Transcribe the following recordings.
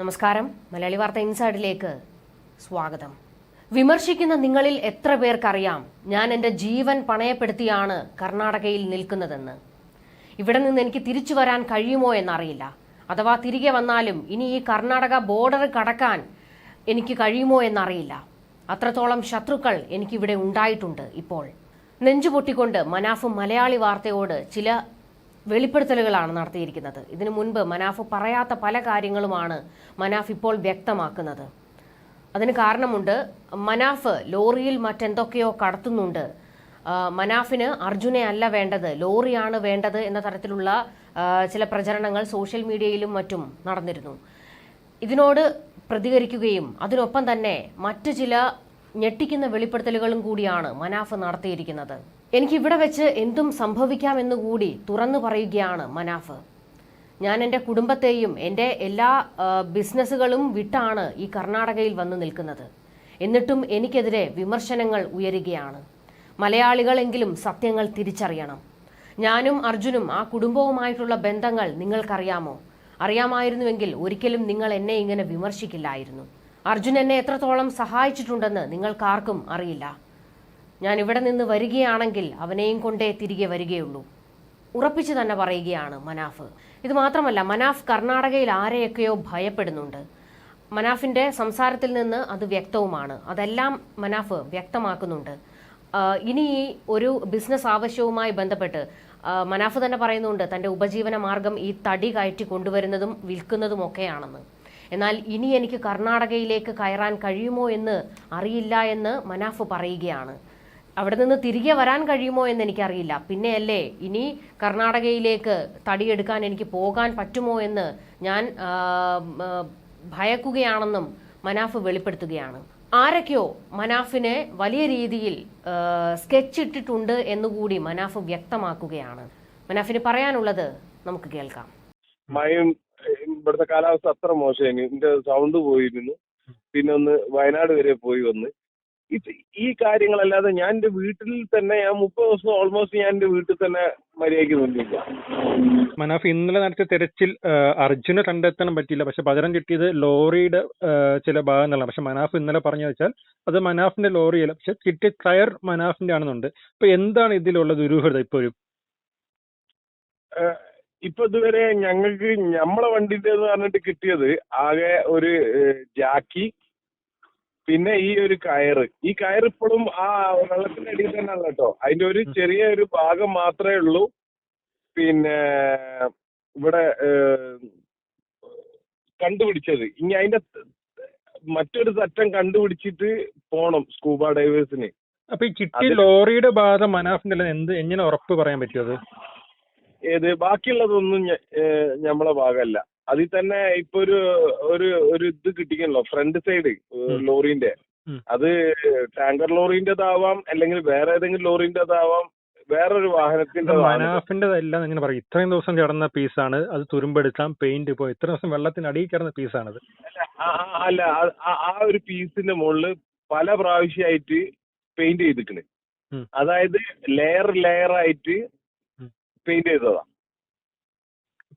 നമസ്കാരം. മലയാളി വാർത്ത ഇൻസൈഡിലേക്ക് സ്വാഗതം. വിമർശിക്കുന്ന നിങ്ങളിൽ എത്ര പേർക്കറിയാം? ഞാൻ എന്റെ ജീവൻ പണയപ്പെടുത്തിയാണ് കർണാടകയിൽ നിൽക്കുന്നതെന്ന്. ഇവിടെ നിന്ന് എനിക്ക് തിരിച്ചു വരാൻ കഴിയുമോ എന്നറിയില്ല. അഥവാ തിരികെ വന്നാലും ഇനി ഈ കർണാടക ബോർഡർ കടക്കാൻ എനിക്ക് കഴിയുമോ എന്നറിയില്ല. അത്രത്തോളം ശത്രുക്കൾ എനിക്കിവിടെ ഉണ്ടായിട്ടുണ്ട് ഇപ്പോൾ. നെഞ്ചുപൊട്ടിക്കൊണ്ട് മനാഫ് മലയാളി വാർത്തയോട് ചില വെളിപ്പെടുത്തലുകളാണ് നടത്തിയിരിക്കുന്നത്. ഇതിനു മുൻപ് മനാഫ് പറയാത്ത പല കാര്യങ്ങളുമാണ് മനാഫ് ഇപ്പോൾ വ്യക്തമാക്കുന്നത്. അതിന് കാരണമുണ്ട് മനാഫ് ലോറിയിൽ മറ്റെന്തൊക്കെയോ കടത്തുന്നുണ്ട്. മനാഫിന് അർജുനെ അല്ല വേണ്ടത് ലോറിയാണ് വേണ്ടത് എന്ന തരത്തിലുള്ള ചില പ്രചരണങ്ങൾ സോഷ്യൽ മീഡിയയിലും മറ്റും നടന്നിരുന്നു. ഇതിനോട് പ്രതികരിക്കുകയും അതിനൊപ്പം തന്നെ മറ്റു ചില ഞെട്ടിക്കുന്ന വെളിപ്പെടുത്തലുകളും കൂടിയാണ് മനാഫ് നടത്തിയിരിക്കുന്നത്. എനിക്ക് ഇവിടെ വെച്ച് എന്തും സംഭവിക്കാമെന്ന് കൂടി തുറന്നു പറയുകയാണ് മനാഫ്. ഞാൻ എന്റെ കുടുംബത്തെയും എന്റെ എല്ലാ ബിസിനസ്സുകളും വിട്ടാണ് ഈ കർണാടകയിൽ വന്ന് നിൽക്കുന്നത്. എന്നിട്ടും എനിക്കെതിരെ വിമർശനങ്ങൾ ഉയരുകയാണ്. മലയാളികളെങ്കിലും സത്യങ്ങൾ തിരിച്ചറിയണം. ഞാനും അർജുനും ആ കുടുംബവുമായിട്ടുള്ള ബന്ധങ്ങൾ നിങ്ങൾക്കറിയാമോ? അറിയാമായിരുന്നുവെങ്കിൽ ഒരിക്കലും നിങ്ങൾ എന്നെ ഇങ്ങനെ വിമർശിക്കില്ലായിരുന്നു. അർജുൻ എന്നെ എത്രത്തോളം സഹായിച്ചിട്ടുണ്ടെന്ന് നിങ്ങൾക്കാർക്കും അറിയില്ല. ഞാൻ ഇവിടെ നിന്ന് വരികയാണെങ്കിൽ അവനെയും കൊണ്ടേ തിരികെ വരികയുള്ളൂ. ഉറപ്പിച്ചു തന്നെ പറയുകയാണ് മനാഫ്. ഇത് മാത്രമല്ല മനാഫ് കർണാടകയിൽ ആരെയൊക്കെയോ ഭയപ്പെടുന്നുണ്ട്. മനാഫിന്റെ സംസാരത്തിൽ നിന്ന് അത് വ്യക്തവുമാണ്. അതെല്ലാം മനാഫ് വ്യക്തമാക്കുന്നുണ്ട്. ഇനി ഒരു ബിസിനസ് ആവശ്യവുമായി ബന്ധപ്പെട്ട് മനാഫ് തന്നെ പറയുന്നുണ്ട് തന്റെ ഉപജീവന മാർഗം ഈ തടി കയറ്റി കൊണ്ടുവരുന്നതും വിൽക്കുന്നതും ഒക്കെയാണെന്ന്. എന്നാൽ ഇനി എനിക്ക് കർണാടകയിലേക്ക് കയറാൻ കഴിയുമോ എന്ന് അറിയില്ല എന്ന് മനാഫ് പറയുകയാണ്. അവിടെ നിന്ന് തിരികെ വരാൻ കഴിയുമോ എന്ന് എനിക്കറിയില്ല. പിന്നെയല്ലേ ഇനി കർണാടകയിലേക്ക് തടിയെടുക്കാൻ എനിക്ക് പോകാൻ പറ്റുമോ എന്ന് ഞാൻ ഭയക്കുകയാണെന്നും മനാഫ് വെളിപ്പെടുത്തുകയാണ്. ആരൊക്കെയോ മനാഫിനെ വലിയ രീതിയിൽ സ്കെച്ച് ഇട്ടിട്ടുണ്ട് എന്നുകൂടി മനാഫ് വ്യക്തമാക്കുകയാണ്. മനാഫിന് പറയാനുള്ളത് നമുക്ക് കേൾക്കാം. മഴയും ഇവിടുത്തെ കാലാവസ്ഥ അത്ര മോശമായിരുന്നു എന്റെ സൗണ്ട് പോയിരുന്നു. പിന്നെ ഒന്ന് വയനാട് വരെ പോയി വന്ന്. ഇത് ഈ കാര്യങ്ങളല്ലാതെ ഞാൻ എന്റെ വീട്ടിൽ തന്നെ ഞാൻ മുപ്പത് ദിവസം ഓൾമോസ്റ്റ് ഞാൻ എന്റെ വീട്ടിൽ തന്നെ മര്യാദയ്ക്ക് നിന്നില്ല. മനാഫ് ഇന്നലെ നടത്തിയ തെരച്ചിൽ അർജുനെ കണ്ടെത്താൻ പറ്റിയില്ല. പക്ഷെ പകരം കിട്ടിയത് ലോറിയുടെ ചില ഭാഗങ്ങളാണ്. പക്ഷെ മനാഫ് ഇന്നലെ പറഞ്ഞു വെച്ചാൽ അത് മനാഫിന്റെ ലോറിയല്ല. പക്ഷെ കിട്ടിയ ടയർ മനാഫിന്റെ ആണെന്നുണ്ട്. അപ്പൊ എന്താണ് ഇതിലുള്ള ദുരൂഹത ഇപ്പോഴും? ഇപ്പൊ ഇതുവരെ ഞങ്ങൾക്ക് നമ്മളെ വണ്ടിന്റെ പറഞ്ഞിട്ട് കിട്ടിയത് ആകെ ഒരു ജാക്കി പിന്നെ ഈ ഒരു കയറ്. ഈ കയർ ഇപ്പോഴും ആ വെള്ളത്തിന്റെ അടിയിൽ തന്നെ ഉള്ള കേട്ടോ. അതിന്റെ ഒരു ചെറിയ ഒരു ഭാഗം മാത്രമേ ഉള്ളൂ. പിന്നെ ഇവിടെ കണ്ടുപിടിച്ചത്. ഇനി അതിന്റെ മറ്റൊരു തറ്റം കണ്ടുപിടിച്ചിട്ട് പോണം സ്കൂബ ഡൈവേഴ്സിന്. അപ്പൊ ഈ ചിട്ടി ലോറിയുടെ ഭാഗം മനാഫിന്റെ എന്ത് എങ്ങനെ ഉറപ്പ് പറയാൻ പറ്റും അത്? ഏത് ബാക്കിയുള്ളതൊന്നും ഞമ്മളെ ഭാഗമല്ല. അതിൽ തന്നെ ഇപ്പൊ ഒരു ഒരു ഒരു ഇത് കിട്ടിക്കണല്ലോ ഫ്രണ്ട് സൈഡ്. ലോറിന്റെ. അത് ടാങ്കർ ലോറിന്റേതാവാം അല്ലെങ്കിൽ വേറെ ഏതെങ്കിലും ലോറിന്റേതാവാം വേറൊരു വാഹനത്തിന്റെ മനാഫിന്റെ എല്ലാം എങ്ങനെ പറയും. ഇത്രയും ദിവസം കിടന്ന പീസാണ് അത് തുരുമ്പെടുക്കാം പെയിന്റ് പോയി. ഇത്ര ദിവസം വെള്ളത്തിന് അടിയിൽ കിടന്ന പീസാണത്. അല്ല ആ- ഒരു പീസിന്റെ മുകളിൽ പല പ്രാവശ്യമായിട്ട് പെയിന്റ് ചെയ്തിട്ടുണ്ട്. അതായത് ലെയർ ലെയർ ആയിട്ട് പെയിന്റ് ചെയ്തതാ. ഇപ്പൊ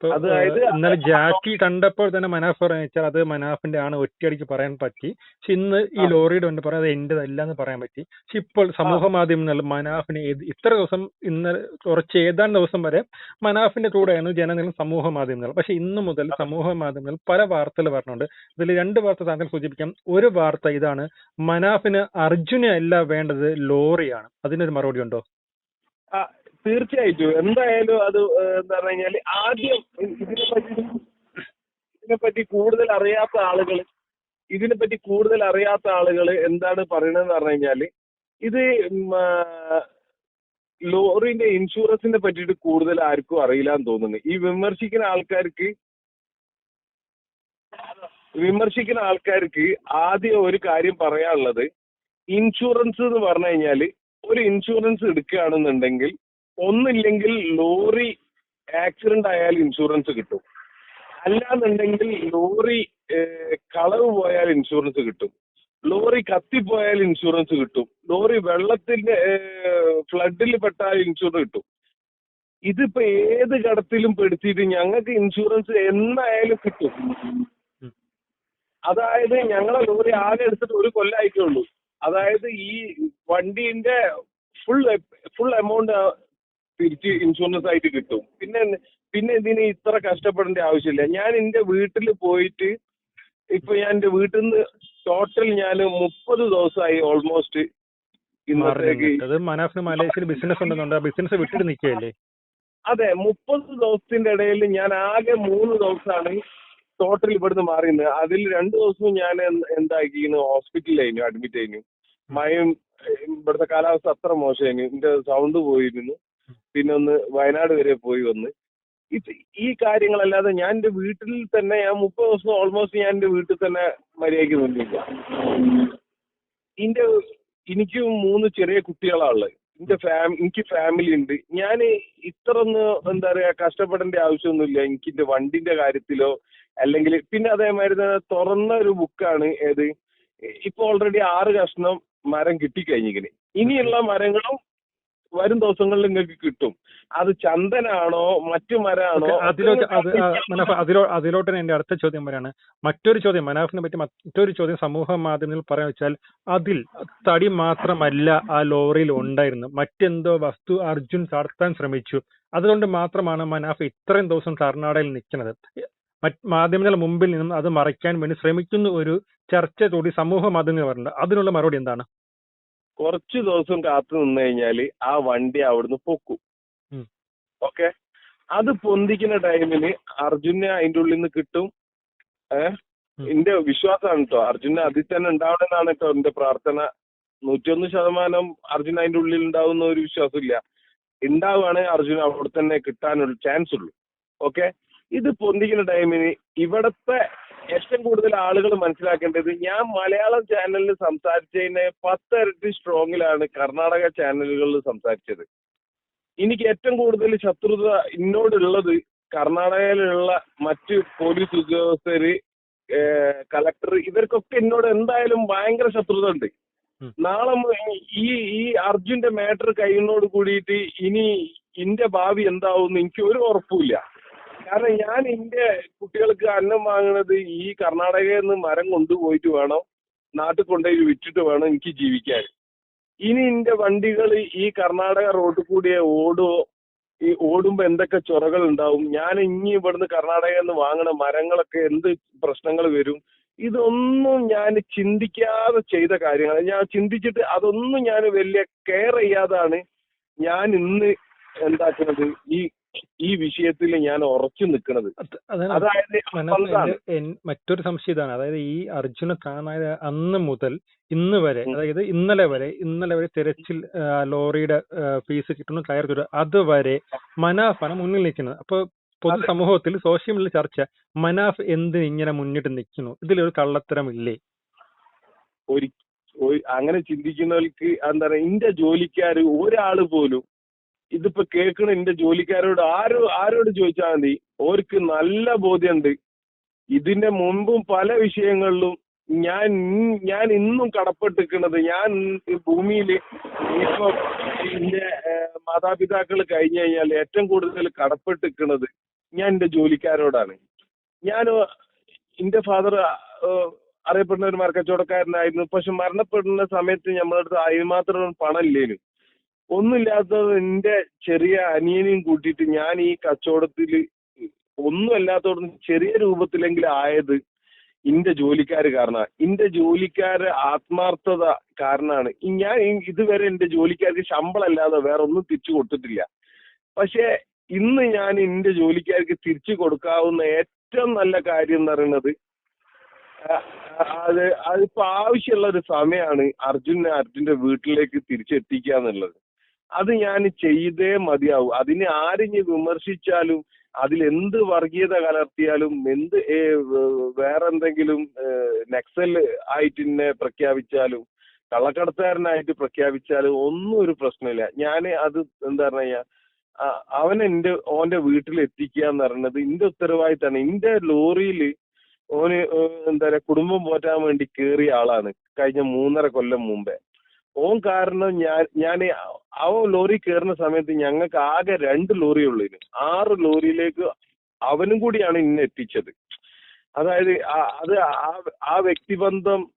അതായത് ഇന്നലെ ജാക്കി കണ്ടപ്പോൾ തന്നെ മനാഫ് പറഞ്ഞു വെച്ചാൽ അത് മനാഫിന്റെ ആണ് ഒറ്റയടിക്ക് പറയാൻ പറ്റി. പക്ഷെ ഇന്ന് ഈ. ലോറിയുടെ ഉണ്ട് പറയാം അത് എന്റേതല്ല എന്ന് പറയാൻ പറ്റി. പക്ഷെ ഇപ്പോൾ സമൂഹ മാധ്യമങ്ങളിൽ മനാഫിനെ ഇത്ര ദിവസം ഇന്ന് കുറച്ച് ഏതാനും ദിവസം വരെ മനാഫിന്റെ കൂടെയായിരുന്നു ജനങ്ങളും സമൂഹ മാധ്യമങ്ങൾ പക്ഷെ ഇന്ന് മുതൽ സമൂഹ മാധ്യമങ്ങൾ പല വാർത്തകൾ പറഞ്ഞുണ്ട്. ഇതിൽ രണ്ട് വാർത്ത താങ്കൾ സൂചിപ്പിക്കാം. ഒരു വാർത്ത ഇതാണ് മനാഫിന് അർജുനെ അല്ല വേണ്ടത് ലോറിയാണ്. അതിനൊരു മറുപടി ഉണ്ടോ? തീർച്ചയായിട്ടും. എന്തായാലും അത് എന്താ പറഞ്ഞു കഴിഞ്ഞാൽ ആദ്യം ഇതിനെ പറ്റി ഇതിനെ പറ്റി കൂടുതൽ അറിയാത്ത ആളുകൾ ഇതിനെ പറ്റി കൂടുതൽ അറിയാത്ത ആളുകൾ എന്താണ് പറയണതെന്ന് പറഞ്ഞു കഴിഞ്ഞാൽ ഇത് ലോറിന്റെ ഇൻഷുറൻസിനെ പറ്റിയിട്ട് കൂടുതൽ ആർക്കും അറിയില്ല എന്ന് തോന്നുന്നു. ഈ വിമർശിക്കുന്ന ആൾക്കാർക്ക് വിമർശിക്കുന്ന ആൾക്കാർക്ക് ആദ്യം ഒരു കാര്യം പറയാനുള്ളത് ഇൻഷുറൻസ് എന്ന് പറഞ്ഞു കഴിഞ്ഞാൽ ഒരു ഇൻഷുറൻസ് എടുക്കുകയാണെന്നുണ്ടെങ്കിൽ ഒന്നില്ലെങ്കിൽ ലോറി ആക്സിഡന്റ് ആയാൽ ഇൻഷുറൻസ് കിട്ടും. അല്ലാന്നുണ്ടെങ്കിൽ ലോറി കളവ് പോയാൽ ഇൻഷുറൻസ് കിട്ടും. ലോറി കത്തിപ്പോയാൽ ഇൻഷുറൻസ് കിട്ടും. ലോറി വെള്ളത്തിന്റെ ഫ്ലഡിൽ പെട്ടാൽ ഇൻഷുറൻസ് കിട്ടും. ഇതിപ്പോ ഏത് കടത്തിലും പെടുത്തിയിട്ട് ഞങ്ങൾക്ക് ഇൻഷുറൻസ് എന്നായാലും കിട്ടും. അതായത് ഞങ്ങളെ ലോറി ആകെ എടുത്തിട്ട് ഒരു കൊല്ലായിട്ടേ ഉള്ളൂ. അതായത് ഈ വണ്ടീന്റെ ഫുൾ ഫുൾ എമൗണ്ട് തിരിച്ച് ഇൻഷുറൻസ് ആയിട്ട് കിട്ടും. പിന്നെ പിന്നെ ഇതിന് ഇത്ര കഷ്ടപ്പെടേണ്ട ആവശ്യമില്ല. ഞാൻ എന്റെ വീട്ടിൽ പോയിട്ട് ഇപ്പൊ ഞാൻ എന്റെ വീട്ടിൽ നിന്ന് ടോട്ടൽ ഞാൻ മുപ്പത് ദിവസമായി ഓൾമോസ്റ്റ് അത് മനാഫിന് മലേഷ്യയിൽ ബിസിനസ് ഉണ്ടെന്നുണ്ട്. ആ ബിസിനസ് വിട്ടിട്ട് നിൽക്കുകയല്ലേ? അതെ മുപ്പത് ദിവസത്തിന്റെ ഇടയിൽ ഞാൻ ആകെ മൂന്ന് ദിവസമാണ് ടോട്ടൽ ഇവിടുന്ന് മാറിയത് അതിൽ രണ്ടു ദിവസവും ഞാൻ എന്ത് ഹോസ്പിറ്റലിൽ ഹോസ്പിറ്റലിലായിരുന്നു അഡ്മിറ്റ് ആയിരുന്നു മയം ഏഹ്, ഇവിടുത്തെ കാലാവസ്ഥ അത്ര മോശമായിരുന്നു. എന്റെ സൗണ്ട് പോയിരുന്നു. പിന്നെ ഒന്ന് വയനാട് വരെ പോയി വന്ന്. ഈ കാര്യങ്ങളല്ലാതെ ഞാൻ എന്റെ വീട്ടിൽ തന്നെ ഞാൻ മുപ്പത് ദിവസം ഓൾമോസ്റ്റ് ഞാൻ എന്റെ വീട്ടിൽ തന്നെ മര്യാദയ്ക്ക് നിന്നില്ല. എന്റെ എനിക്ക് മൂന്ന് ചെറിയ കുട്ടികളാണുള്ളത് എന്റെ ഫാമി എനിക്ക് ഫാമിലി ഉണ്ട്. ഞാൻ ഇത്ര ഒന്ന് എന്താ പറയാ കഷ്ടപ്പെടേണ്ട ആവശ്യമൊന്നുമില്ല. എനിക്ക് എന്റെ വണ്ടിന്റെ കാര്യത്തിലോ അല്ലെങ്കിൽ പിന്നെ അതേമാതിരി തന്നെ തുറന്ന ഒരു ബുക്കാണ് ഏത്? ഇപ്പൊ ഓൾറെഡി ആറ് കഷ്ണം മരം കിട്ടിക്കഴിഞ്ഞിരിക്കണ്. ഇനിയുള്ള മരങ്ങളും വരും ദിവസങ്ങളിൽ നിങ്ങൾക്ക് കിട്ടും. അത് ചന്ദനാണോ മറ്റു മരാണോ മനാഫ് അതിലോ അതിലോട്ട് എന്റെ അടുത്ത ചോദ്യം വരാണ്. മറ്റൊരു ചോദ്യം മനാഫിനെ പറ്റി മറ്റൊരു ചോദ്യം സമൂഹ മാധ്യമങ്ങളിൽ പറയാൻ വെച്ചാൽ അതിൽ തടി മാത്രമല്ല ആ ലോറിയിൽ ഉണ്ടായിരുന്നു. മറ്റെന്തോ വസ്തു അർജുൻ ചാർത്താൻ ശ്രമിച്ചു. അതുകൊണ്ട് മാത്രമാണ് മനാഫ് ഇത്രയും ദിവസം കർണാടകയിൽ നിൽക്കുന്നത്. മറ്റ് മാധ്യമങ്ങളുടെ മുമ്പിൽ നിന്നും അത് മറയ്ക്കാൻ വേണ്ടി ശ്രമിക്കുന്ന ഒരു ചർച്ച കൂടി സമൂഹ മാധ്യമങ്ങൾ പറഞ്ഞിട്ടുണ്ട്. അതിനുള്ള മറുപടി എന്താണ്? കുറച്ച് ദിവസം കാത്തു നിന്ന് കഴിഞ്ഞാൽ ആ വണ്ടി അവിടുന്ന് പൊക്കും. ഓക്കെ? അത് പൊന്തിക്കുന്ന ടൈമിൽ അർജുനെ അതിന്റെ ഉള്ളിൽ നിന്ന് കിട്ടും ഏഹ്. എന്റെ വിശ്വാസമാണ് കേട്ടോ അർജുന അതിൽ തന്നെ ഉണ്ടാവണമെന്നാണ് കേട്ടോ എന്റെ പ്രാർത്ഥന. നൂറ്റൊന്ന് ശതമാനം അർജുന അതിന്റെ ഉള്ളിൽ ഉണ്ടാവുന്ന ഒരു വിശ്വാസമില്ല. ഉണ്ടാവുകയാണെങ്കിൽ അർജുന അവിടെ തന്നെ കിട്ടാനുള്ള ചാൻസ് ഉള്ളൂ. ഓക്കെ? ഇത് പൊന്തിക്കുന്ന ടൈമിന് ഇവിടത്തെ ഏറ്റവും കൂടുതൽ ആളുകൾ മനസ്സിലാക്കേണ്ടത് ഞാൻ മലയാളം ചാനലിൽ സംസാരിച്ചതിന് പത്തരട്ടി സ്ട്രോങ്ങിലാണ് കർണാടക ചാനലുകളിൽ സംസാരിച്ചത്. എനിക്ക് ഏറ്റവും കൂടുതൽ ശത്രുത എന്നോടുള്ളത് കർണാടകയിലുള്ള മറ്റ് പോലീസ് ഉദ്യോഗസ്ഥര് കളക്ടർ ഇവർക്കൊക്കെ എന്നോട് എന്തായാലും ഭയങ്കര ശത്രുത ഉണ്ട്. നാളെ ഈ ഈ അർജുന്റെ മാറ്റർ കഴിയുന്നോട് കൂടിയിട്ട് ഇനി ഇന്റെ ഭാവി എന്താവും എനിക്ക് ഒരു ഉറപ്പുമില്ല കാരണം ഞാൻ എന്റെ കുട്ടികൾക്ക് അന്നം വാങ്ങുന്നത് ഈ കർണാടകയിൽ നിന്ന് മരം കൊണ്ടുപോയിട്ട് വേണം നാട്ടിൽ കൊണ്ടുപോയി വിറ്റിട്ട് വേണം എനിക്ക് ജീവിക്കാൻ. ഇനി എന്റെ വണ്ടികൾ ഈ കർണാടക റോഡിൽ കൂടിയ ഓടുവോ ഈ ഓടുമ്പോ എന്തൊക്കെ ചൊറകൾ ഉണ്ടാവും? ഞാൻ ഇനി ഇവിടുന്ന് കർണാടകയിൽ നിന്ന് വാങ്ങണ മരങ്ങളൊക്കെ എന്ത് പ്രശ്നങ്ങൾ വരും? ഇതൊന്നും ഞാൻ ചിന്തിക്കാതെ ചെയ്ത കാര്യങ്ങൾ ഞാൻ ചിന്തിച്ചിട്ട് അതൊന്നും ഞാൻ വലിയ കെയർ ചെയ്യാതാണ് ഞാൻ ഇന്ന് എന്താക്കുന്നത്? ഈ ഈ വിഷയത്തിൽ ഞാൻ ഉറച്ചു നിൽക്കുന്നത്. മറ്റൊരു സംശയം ഇതാണ്. അതായത് ഈ അർജുന കാണാതെ അന്ന് മുതൽ ഇന്ന് വരെ അതായത് ഇന്നലെ വരെ ഇന്നലെ വരെ തിരച്ചിൽ ലോറിയുടെ ഫീസ് കിട്ടുന്നു കയർ കിട്ടുന്നു. അതുവരെ മനാഫാണ് മുന്നിൽ നിൽക്കുന്നത്. അപ്പൊ പൊതുസമൂഹത്തിൽ സോഷ്യൽ മീഡിയ ചർച്ച മനാഫ് എന്തിന് ഇങ്ങനെ മുന്നിട്ട് നിൽക്കുന്നു? ഇതിലൊരു കള്ളത്തരമില്ലേ? അങ്ങനെ ചിന്തിക്കുന്നവർക്ക് എന്താ പറയാ എന്റെ ജോലിക്കാര് ഒരാൾ പോലും ഇതിപ്പോ കേൾക്കണ എന്റെ ജോലിക്കാരോട് ആരോ ആരോട് ചോദിച്ചാൽ മതി? ഓർക്ക് നല്ല ബോധ്യമുണ്ട് ഇതിന്റെ മുമ്പും പല വിഷയങ്ങളിലും ഞാൻ ഞാൻ ഇന്നും കടപ്പെട്ടിരിക്കുന്നത് ഞാൻ ഭൂമിയിൽ ഇപ്പൊ എന്റെ മാതാപിതാക്കൾ കഴിഞ്ഞു കഴിഞ്ഞാൽ ഏറ്റവും കൂടുതൽ കടപ്പെട്ടിരിക്കുന്നത് ഞാൻ എന്റെ ജോലിക്കാരോടാണ്. ഞാൻ എന്റെ ഫാദർ അറിയപ്പെടുന്ന ഒരു മരക്കച്ചവടക്കാരനായിരുന്നു. പക്ഷെ മരണപ്പെടുന്ന സമയത്ത് നമ്മളടുത്ത് അതിന് മാത്രം പണം ഇല്ലേനു ഒന്നുമില്ലാത്തത് എന്റെ ചെറിയ അനിയനെയും കൂട്ടിയിട്ട് ഞാൻ ഈ കച്ചവടത്തിൽ ഒന്നും അല്ലാത്തോട് ചെറിയ രൂപത്തിലെങ്കിലും ആയത് ഇന്റെ ജോലിക്കാര് കാരണമാണ് ഇന്റെ ജോലിക്കാര് ആത്മാർത്ഥത കാരണമാണ് ഞാൻ ഇതുവരെ എന്റെ ജോലിക്കാർക്ക് ശമ്പളം അല്ലാതെ വേറെ ഒന്നും തിരിച്ചു കൊടുത്തിട്ടില്ല. പക്ഷെ ഇന്ന് ഞാൻ എന്റെ ജോലിക്കാർക്ക് തിരിച്ചു കൊടുക്കാവുന്ന ഏറ്റവും നല്ല കാര്യം എന്ന് പറയുന്നത് അത് അതിപ്പോ ആവശ്യമുള്ള ഒരു സമയമാണ് അർജുനെ അർജുന്റെ വീട്ടിലേക്ക് തിരിച്ചെത്തിക്കുക എന്നുള്ളത്. അത് ഞാൻ ചെയ്തേ മതിയാവും. അതിനെ ആരിഞ്ഞ് വിമർശിച്ചാലും അതിൽ എന്ത് വർഗീയത കലർത്തിയാലും എന്ത് വേറെന്തെങ്കിലും നക്സൽ ആയിട്ട് എന്നെ പ്രഖ്യാപിച്ചാലും കള്ളക്കടത്തുകാരനായിട്ട് പ്രഖ്യാപിച്ചാലും ഒന്നും ഒരു പ്രശ്നമില്ല. ഞാൻ അത് എന്താ പറഞ്ഞാ അവൻ എന്റെ ഓന്റെ വീട്ടിൽ എത്തിക്കുക എന്ന് പറയുന്നത് എന്റെ ഉത്തരവാദിത്തമാണ്. എന്റെ ലോറിയിൽ ഓന് എന്താ പറയാ കുടുംബം പോറ്റാൻ വേണ്ടി കേറിയ ആളാണ്. കഴിഞ്ഞ മൂന്നര കൊല്ലം മുമ്പേ. ഓൻ കാരണം ഞാൻ ഞാൻ അവൻ ലോറി കയറുന്ന സമയത്ത് ഞങ്ങൾക്ക് ആകെ രണ്ട് ലോറി ഉള്ളതിന് ആറ് ലോറിയിലേക്ക് അവനും കൂടിയാണ് ഇന്നെ എത്തിച്ചത്. അതായത് അത് ആ- വ്യക്തിബന്ധം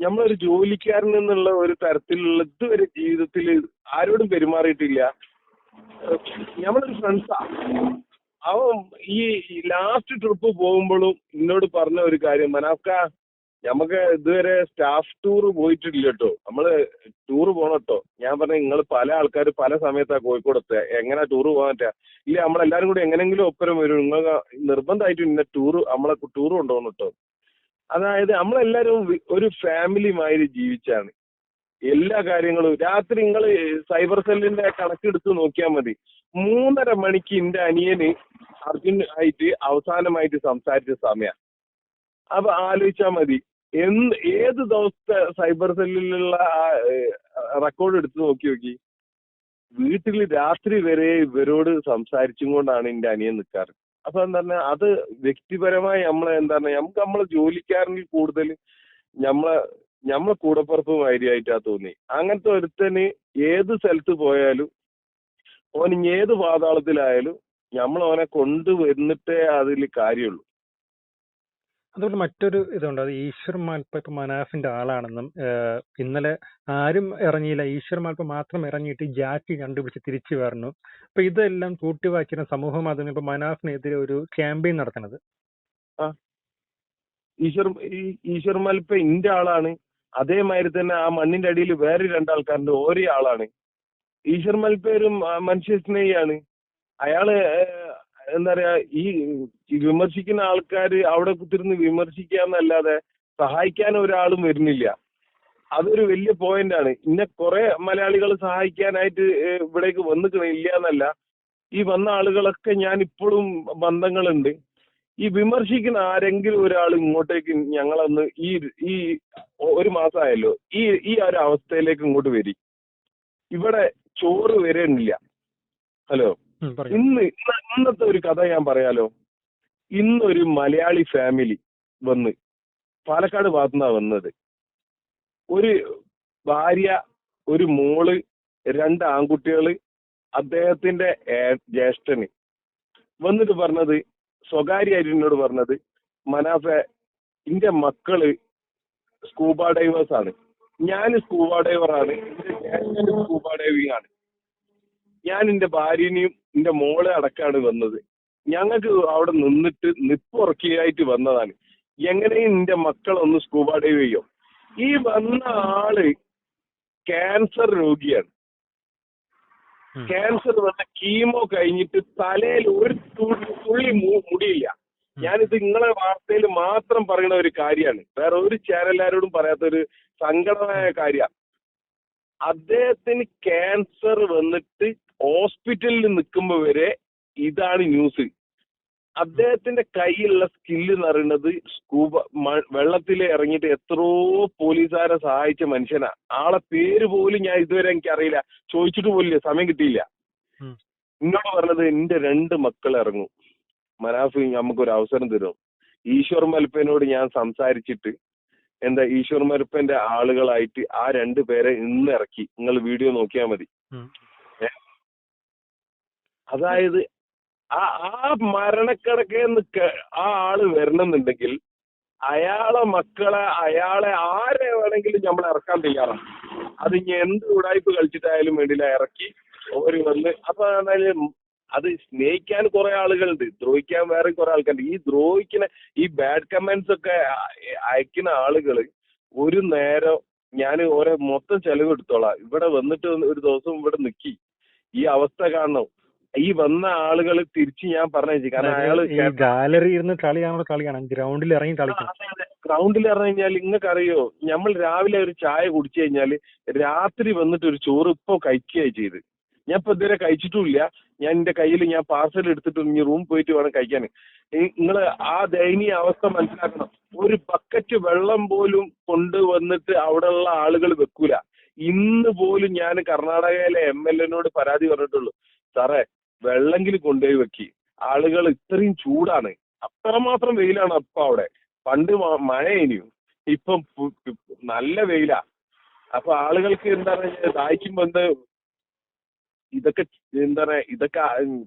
നമ്മളൊരു ജോലിക്കാരൻ എന്നുള്ള ഒരു തരത്തിലുള്ള ഇതുവരെ ജീവിതത്തിൽ ആരോടും പെരുമാറിയിട്ടില്ല. ഞമ്മളൊരു ഫ്രണ്ട്സാ അവൻ ഈ ലാസ്റ്റ് ട്രിപ്പ് പോകുമ്പോഴും എന്നോട് പറഞ്ഞ ഒരു കാര്യം മനാഫ്ക നമുക്ക് ഇതുവരെ സ്റ്റാഫ് ടൂർ പോയിട്ടില്ല കേട്ടോ നമ്മൾ ടൂർ പോകണം കേട്ടോ ഞാൻ പറഞ്ഞ നിങ്ങൾ പല ആൾക്കാർ പല സമയത്താ കോഴിക്കോട് എത്തുക എങ്ങനെ ടൂർ പോകാൻ പറ്റുക? ഇല്ല നമ്മളെല്ലാരും കൂടി എങ്ങനെങ്കിലും ഒപ്പരം വരും. നിങ്ങൾ നിർബന്ധമായിട്ടും ഇന്ന ടൂർ നമ്മളെ ടൂർ കൊണ്ടുപോകണം കേട്ടോ അതായത് നമ്മളെല്ലാരും ഒരു ഫാമിലി മാതിരി ജീവിച്ചാണ്. എല്ലാ കാര്യങ്ങളും. രാത്രി നിങ്ങൾ സൈബർ സെല്ലിന്റെ കണക്കെടുത്ത് നോക്കിയാൽ മതി. മൂന്നര മണിക്ക് എന്റെ അനിയന് അർജുൻ ആയിട്ട് അവസാനമായിട്ട് സംസാരിച്ച സമയം. അപ്പൊ ആലോചിച്ചാൽ മതി. എന്ത് ഏത് ദിവസത്തെ സൈബർ സെല്ലിലുള്ള ആ റെക്കോർഡ് എടുത്ത് നോക്കി നോക്കി. വീട്ടിൽ രാത്രി വരെ ഇവരോട് സംസാരിച്ചും കൊണ്ടാണ് എന്റെ അനിയൻ നിൽക്കാറ് അപ്പൊ എന്താണ് അത് വ്യക്തിപരമായി നമ്മളെ എന്താണ് നമുക്ക് നമ്മളെ ജോലിക്കാരനിൽ കൂടുതൽ നമ്മളെ നമ്മളെ കൂടപ്പുറപ്പ് മാതിരിയായിട്ടാ തോന്നി. അങ്ങനത്തെ ഒരുത്തന് ഏത് സ്ഥലത്ത് പോയാലും ഓൻ ഏത് പാതാളത്തിലായാലും നമ്മൾ അവനെ കൊണ്ടുവന്നിട്ടേ അതിൽ കാര്യമുള്ളൂ അതുപോലെ മറ്റൊരു ഇതുണ്ട്. അത് ഈശ്വർ മാൽപ്പ ഇപ്പൊ മനാഫിന്റെ ആളാണെന്നും ഏഹ്, ഇന്നലെ ആരും ഇറങ്ങിയില്ല. ഈശ്വർ മാൽപ്പ മാത്രം ഇറങ്ങിയിട്ട് ജാക്കി കണ്ടുപിടിച്ച് തിരിച്ചു വരണം. അപ്പൊ ഇതെല്ലാം കൂട്ടിവാക്കിയ സമൂഹ മാധ്യമങ്ങൾ ഇപ്പൊ മനാഫിനെതിരെ ഒരു ക്യാമ്പയിൻ നടത്തണത് ഈശ്വർ ഈശ്വർ മൽപ്പ ഇന്റെ ആളാണ്. അതേമാതിരി തന്നെ ആ മണ്ണിന്റെ അടിയിൽ വേറെ രണ്ടാൾക്കാരുണ്ട് ഓരോ ആളാണ്. ഈശ്വർ മൽപ്പ ഒരു മനുഷ്യ സ്നേഹിയാണ്. അയാൾ എന്താ പറയാ ഈ വിമർശിക്കുന്ന ആൾക്കാര് അവിടെ കുത്തിരുന്ന് വിമർശിക്കാന്നല്ലാതെ സഹായിക്കാൻ ഒരാളും വരുന്നില്ല. അതൊരു വലിയ പോയിന്റ് ആണ്. ഇന്നെ കുറെ മലയാളികൾ സഹായിക്കാനായിട്ട് ഇവിടേക്ക് ഇവിടേക്ക് വന്നിക്കണില്ല എന്നല്ല. ഈ വന്ന ആളുകളൊക്കെ ഞാൻ ഇപ്പോഴും ബന്ധങ്ങളുണ്ട്. ഈ വിമർശിക്കുന്ന ആരെങ്കിലും ഒരാൾ ഇങ്ങോട്ടേക്ക് ഞങ്ങളൊന്ന് ഈ ഈ ഒരു മാസമായല്ലോ ഈ ഈ ഒരു അവസ്ഥയിലേക്ക് ഇങ്ങോട്ട് വരി. ഇവിടെ ചോറ് വരേണ്ടില്ല ഹലോ? ഇന്ന് ഇന്ന- ഇന്നത്തെ ഒരു കഥ ഞാൻ പറയാലോ? ഇന്നൊരു മലയാളി ഫാമിലി വന്ന് പാലക്കാട് ഭാഗത്തുനിന്നാ വന്നത്. ഒരു ഭാര്യ ഒരു മോൾ രണ്ട് ആൺകുട്ടികൾ അദ്ദേഹത്തിന്റെ ജ്യേഷ്ഠന്. വന്നിട്ട് പറഞ്ഞത് സ്വകാര്യമായിട്ട് എന്നോട് പറഞ്ഞത് മനാഫെ എന്റെ മക്കൾ സ്കൂബ ഡൈവേഴ്സ് ആണ്. ഞാൻ സ്കൂബ ഡൈവറാണ് എന്റെ ജ്യേഷ്ഠന് സ്കൂബ ഡൈവിംഗ് ആണ്. ഞാൻ എന്റെ ഭാര്യനെയും എന്റെ മോളെ അടക്കാണ് വന്നത്. ഞങ്ങൾക്ക് അവിടെ നിന്നിട്ട് നിപ്പുറക്കിയായിട്ട് വന്നതാണ്. എങ്ങനെയും എന്റെ മക്കളൊന്ന് സ്കൂബ ഡൈവ് ചെയ്യോ? ഈ വന്ന ആൾ ക്യാൻസർ രോഗിയാണ്. ക്യാൻസർ വന്ന കീമോ കഴിഞ്ഞിട്ട് തലയിൽ ഒരു തുള്ളി മുടിയില്ല. ഞാനിത് നിങ്ങളെ വാർത്തയിൽ മാത്രം പറയുന്ന ഒരു കാര്യമാണ്. വേറെ ഒരു ചാനലുകാരോടും പറയാത്ത ഒരു സങ്കടമായ കാര്യ. അദ്ദേഹത്തിന് ക്യാൻസർ വന്നിട്ട് ഹോസ്പിറ്റലിൽ നിൽക്കുമ്പോൾ വരെ ഇതാണ് ന്യൂസ്. അദ്ദേഹത്തിന്റെ കയ്യിലുള്ള സ്കില്ല് എന്ന് പറയുന്നത് സ്കൂബ വെള്ളത്തിൽ ഇറങ്ങിയിട്ട് എത്രയോ പോലീസുകാരെ സഹായിച്ച മനുഷ്യനാ. ആളെ പേര് പോലും ഞാൻ ഇതുവരെ എനിക്ക് അറിയില്ല ചോദിച്ചിട്ട് പോലില്ല സമയം കിട്ടിയില്ല. എന്നോട് പറഞ്ഞത് എന്റെ രണ്ട് മക്കൾ ഇറങ്ങും. മനാഫ് നമുക്കൊരു അവസരം തരും ഈശ്വർ മൽപ്പനോട് ഞാൻ സംസാരിച്ചിട്ട് എന്താ ഈശ്വർ മൽപ്പന്റെ ആളുകളായിട്ട് ആ രണ്ട് പേരെ ഇന്ന് ഇറക്കി. നിങ്ങൾ വീഡിയോ നോക്കിയാൽ മതി. അതായത് ആ ആ മരണക്കിടക്കേന്ന് ക- ആ ആൾ വരണമെന്നുണ്ടെങ്കിൽ അയാളെ മക്കളെ അയാളെ ആരെ വേണമെങ്കിലും നമ്മൾ ഇറക്കാൻ തയ്യാറാണ്. അത് ഇനി എന്ത് ഉടായ്പ് കളിച്ചിട്ടായാലും വേണ്ടില്ല ഇറക്കി ഒരു വന്ന്. അപ്പൊ അത് സ്നേഹിക്കാൻ കുറെ ആളുകളുണ്ട്. ദ്രോഹിക്കാൻ വേറെ കുറെ ആൾക്കാരുണ്ട്. ഈ ദ്രോഹിക്കുന്ന ഈ ബാഡ് കമന്റ്സ് ഒക്കെ അയ- അയക്കുന്ന ആളുകൾ ഒരു നേരം ഞാൻ ഓരോ മൊത്തം ചെലവ് എടുത്തോളാം ഇവിടെ വന്നിട്ട് ഒരു ദിവസം ഇവിടെ നിക്കി. ഈ അവസ്ഥ കാണണം. ഈ വന്ന ആളുകൾ തിരിച്ച് ഞാൻ പറഞ്ഞു കാരണം അയാൾ ഗാലറി ഇരുന്ന് കളിയാണോ കളിയാണ്. ഗ്രൗണ്ടിൽ ഇറങ്ങി കളിക്കും. ഗ്രൗണ്ടിൽ ഇറങ്ങി കഴിഞ്ഞാൽ നിങ്ങൾക്ക് അറിയോ നമ്മൾ രാവിലെ ഒരു ചായ കുടിച്ചു കഴിഞ്ഞാൽ രാത്രി വന്നിട്ട് ഒരു ചോറ് ഇപ്പൊ കഴിക്കുകയായി ചെയ്ത്. ഞാൻ ഇപ്പൊ ഇതുവരെ കഴിച്ചിട്ടുമില്ല. ഞാൻ എന്റെ കയ്യിൽ ഞാൻ പാർസൽ എടുത്തിട്ട് ഇനി റൂം പോയിട്ട് വേണം കഴിക്കാൻ. നിങ്ങൾ ആ ദയനീയ അവസ്ഥ മനസ്സിലാക്കണം. ഒരു ബക്കറ്റ് വെള്ളം പോലും കൊണ്ടുവന്നിട്ട് അവിടെയുള്ള ആളുകൾ വെക്കൂല. ഇന്ന് പോലും ഞാൻ കർണാടകയിലെ എം എൽ എനോട് പരാതി പറഞ്ഞിട്ടുള്ളൂ. സാറേ വെള്ളെങ്കിലും കൊണ്ടുപോയി വെക്കി. ആളുകൾ ഇത്രയും ചൂടാണ്. അത്രമാത്രം വെയിലാണ് അപ്പൊ അവിടെ. പണ്ട് മഴ ഇനിയും ഇപ്പം നല്ല വെയിലാ. അപ്പൊ ആളുകൾക്ക് എന്താണ് ദാഹിക്കുമ്പോ എന്ത് ഇതൊക്കെ എന്താ പറയാ ഇതൊക്കെ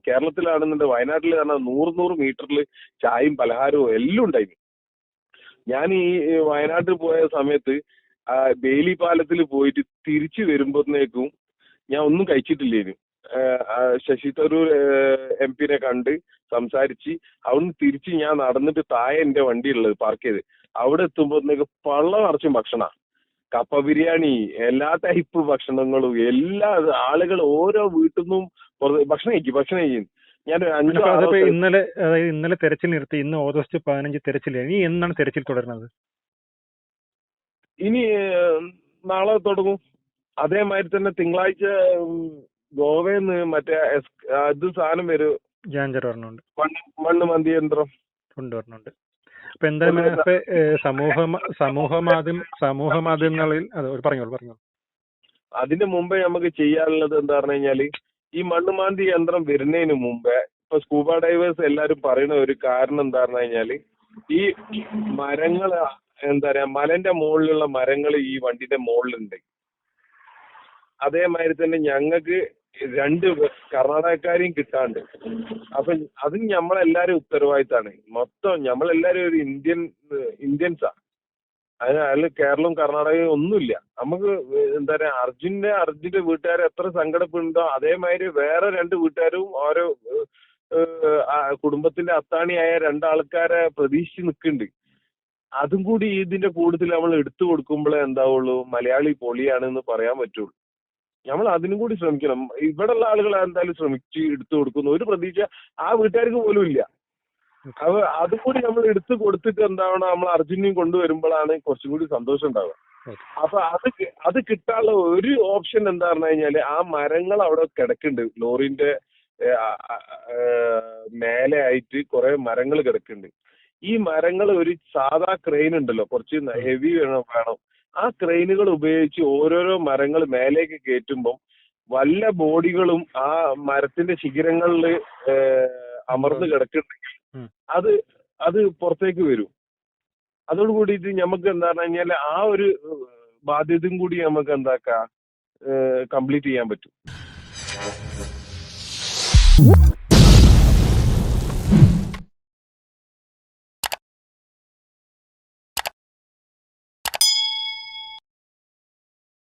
കേരളത്തിലാണെന്നുണ്ട്. വയനാട്ടിൽ പറഞ്ഞാൽ നൂറ് നൂറ് മീറ്ററിൽ ചായയും പലഹാരവും എല്ലാം ഉണ്ടായിരുന്നു. ഞാൻ ഈ വയനാട്ടിൽ പോയ സമയത്ത് ബേലി പാലത്തിൽ പോയിട്ട് തിരിച്ചു വരുമ്പോഴത്തേക്കും ഞാൻ ഒന്നും കഴിച്ചിട്ടില്ലേനു. ശശി തരൂർ എം പിനെ കണ്ട് സംസാരിച്ച് അവിടുന്ന് തിരിച്ച് ഞാൻ നടന്നിട്ട് താഴെ എന്റെ വണ്ടി ഉള്ളത് പാർക്ക് ചെയ്ത്. അവിടെ എത്തുമ്പോഴത്തേക്ക് പള്ള നിറച്ചും ഭക്ഷണ. കപ്പ ബിരിയാണി എല്ലാ ടൈപ്പ് ഭക്ഷണങ്ങളും എല്ലാ ആളുകൾ ഓരോ വീട്ടിൽ നിന്നും ഭക്ഷണം കഴിക്കും ഭക്ഷണം കഴിക്കും. ഞാൻ ഇന്നലെ അതായത് ഇന്നലെ തെരച്ചിൽ നിർത്തി ഇന്ന് ഓഗസ്റ്റ് പതിനഞ്ച് തെരച്ചിൽ. ഇനി എന്നാണ് തെരച്ചിൽ തുടരുന്നത്? ഇനി നാളെ തുടങ്ങും. അതേമാതിരി തന്നെ തിങ്കളാഴ്ച ഗോവയിൽ മറ്റേ ഇത് സാധനം വരും. ജാഞ്ചർ പറഞ്ഞുണ്ട്. മണ്ണ് മന്തി യന്ത്രം കൊണ്ടുവരണുണ്ട്. അപ്പൊ എന്തായാലും സമൂഹ സമൂഹ മാധ്യമ സമൂഹ മാധ്യമങ്ങളിൽ അതെ പറഞ്ഞോളൂ പറഞ്ഞോളൂ. അതിന് മുമ്പേ നമുക്ക് ചെയ്യാനുള്ളത് എന്താ പറഞ്ഞു കഴിഞ്ഞാൽ ഈ മണ്ണ് മാന്തി യന്ത്രം വരുന്നതിന് മുമ്പേ ഇപ്പൊ സ്കൂബ ഡൈവേഴ്സ് എല്ലാരും പറയുന്ന ഒരു കാരണം എന്താ പറഞ്ഞു കഴിഞ്ഞാൽ ഈ മരങ്ങൾ എന്താ പറയാ മലന്റെ മുകളിലുള്ള മരങ്ങൾ ഈ വണ്ടിന്റെ മുകളിലുണ്ട്. അതേമാതിരി തന്നെ ഞങ്ങൾക്ക് രണ്ട് കർണാടകക്കാരെയും കിട്ടാണ്ട്. അപ്പൊ അത് നമ്മളെല്ലാരും ഉത്തരവാദിത്താണ്. മൊത്തം നമ്മളെല്ലാരും ഒരു ഇന്ത്യൻ ഇന്ത്യൻസാ. അതിന് അതിൽ കേരളവും കർണാടകയും ഒന്നുമില്ല. നമുക്ക് എന്താ പറയാ അർജുന്റെ അർജുന്റെ വീട്ടുകാർ എത്ര സങ്കടപ്പെടുന്നുണ്ടോ അതേമാതിരി വേറെ രണ്ട് വീട്ടുകാരും ഓരോ കുടുംബത്തിന്റെ അത്താണിയായ രണ്ടാൾക്കാരെ പ്രതീക്ഷിച്ച് നിൽക്കുന്നുണ്ട്. അതും കൂടി ഇതിന്റെ കൂടുതൽ നമ്മൾ എടുത്തു കൊടുക്കുമ്പോഴേ എന്താവുള്ളൂ മലയാളി പൊളിയാണെന്ന് പറയാൻ പറ്റുള്ളൂ. നമ്മൾ അതിനും കൂടി ശ്രമിക്കണം. ഇവിടെയുള്ള ആളുകൾ എന്തായാലും ശ്രമിച്ച് എടുത്തു കൊടുക്കുന്നു. ഒരു പ്രതീക്ഷ ആ വീട്ടുകാർക്ക് പോലും ഇല്ല. അത് അതും കൂടി നമ്മൾ എടുത്തു കൊടുത്തിട്ട് എന്താണ് നമ്മൾ അർജുനെയും കൊണ്ടുവരുമ്പോഴാണ് കുറച്ചും കൂടി സന്തോഷം ഉണ്ടാവുക. അപ്പൊ അത് അത് കിട്ടാനുള്ള ഒരു ഓപ്ഷൻ എന്താ പറഞ്ഞു കഴിഞ്ഞാൽ ആ മരങ്ങൾ അവിടെ കിടക്കുന്നുണ്ട്. ലോറിന്റെ മേലെ ആയിട്ട് കുറെ മരങ്ങൾ കിടക്കുന്നുണ്ട്. ഈ മരങ്ങൾ ഒരു സാധാ ക്രെയിൻ ഉണ്ടല്ലോ. കുറച്ച് ഹെവി വേണം വേണം. ആ ക്രെയിനുകൾ ഉപയോഗിച്ച് ഓരോരോ മരങ്ങൾ മേലേക്ക് കയറ്റുമ്പം വല്ല ബോഡികളും ആ മരത്തിന്റെ ശിഖരങ്ങളിൽ അമർന്ന് കിടക്കുന്നുണ്ടെങ്കിൽ അത് അത് പുറത്തേക്ക് വരും. അതോട് കൂടിയിട്ട് നമുക്ക് എന്താ പറഞ്ഞു കഴിഞ്ഞാൽ ആ ഒരു ബാധ്യതയും കൂടി നമുക്ക് എന്താക്കാം കംപ്ലീറ്റ് ചെയ്യാൻ പറ്റും.